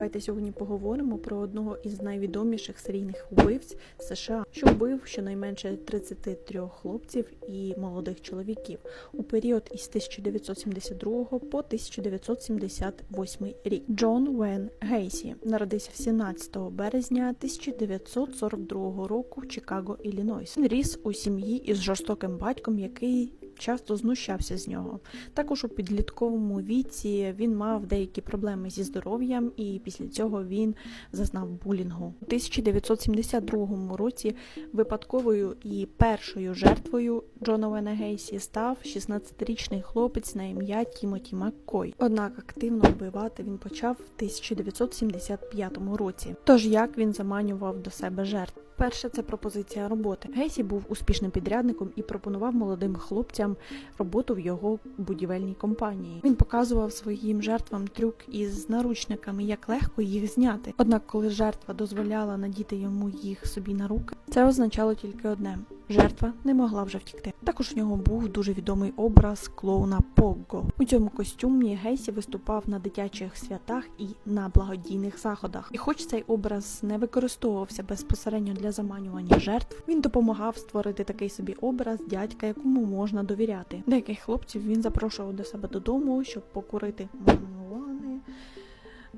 Давайте сьогодні поговоримо про одного із найвідоміших серійних вбивць США, що вбив щонайменше 33 хлопців і молодих чоловіків у період із 1972 по 1978 рік. Джон Вен Гейсі народився 17 березня 1942 року в Чикаго, Іллінойс. Він ріс у сім'ї із жорстоким батьком, який часто знущався з нього. Також у підлітковому віці він мав деякі проблеми зі здоров'ям, і після цього він зазнав булінгу. У 1972 році випадковою і першою жертвою Джона Вена Гейсі став 16-річний хлопець на ім'я Тімоті Маккой. Однак активно вбивати він почав в 1975 році. Тож як він заманював до себе жертв? Перше це пропозиція роботи. Гейсі був успішним підрядником і пропонував молодим хлопцям роботу в його будівельній компанії. Він показував своїм жертвам трюк із наручниками, як легко їх зняти. Однак, коли жертва дозволяла надіти йому їх собі на руки, це означало тільки одне: жертва не могла вже втікти. Також в нього був дуже відомий образ клоуна Погго. У цьому костюмі Гейсі виступав на дитячих святах і на благодійних заходах. І хоч цей образ не використовувався безпосередньо для заманювання жертв, він допомагав створити такий собі образ дядька, якому можна довіряти. Деяких хлопців він запрошував до себе додому, щоб покурити марихуани,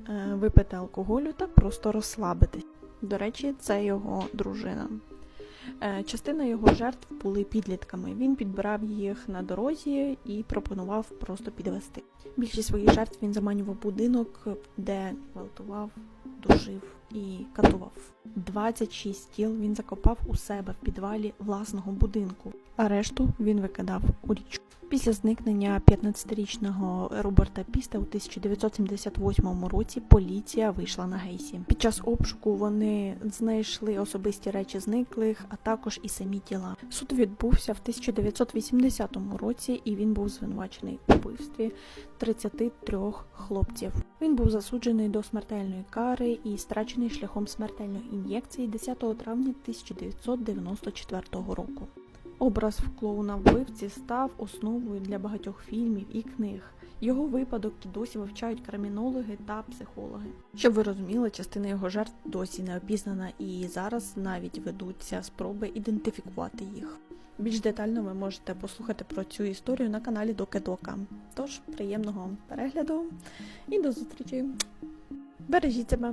е, випити алкоголю та просто розслабитись. До речі, це його дружина. Е, Частина його жертв були підлітками. Він підбирав їх на дорозі і пропонував просто підвести. Більшість своїх жертв він заманював будинок, де гвалтував, душив і катував. 26 тіл він закопав у себе в підвалі власного будинку, а решту він викидав у річку. Після зникнення 15-річного Роберта Піста у 1978 році поліція вийшла на Гейсі. Під час обшуку вони знайшли особисті речі зниклих, а також і самі тіла. Суд відбувся в 1980 році, і він був звинувачений у вбивстві 33 хлопців. Він був засуджений до смертельної кари і страчений шляхом смертельної ін'єкції 10 травня 1994 року. Образ клоуна вбивці став основою для багатьох фільмів і книг. Його випадок досі вивчають кримінологи та психологи. Щоб ви розуміли, частина його жертв досі не опізнана, і зараз навіть ведуться спроби ідентифікувати їх. Більш детально ви можете послухати про цю історію на каналі Докедока. Тож приємного перегляду і до зустрічі! Бережіть себе!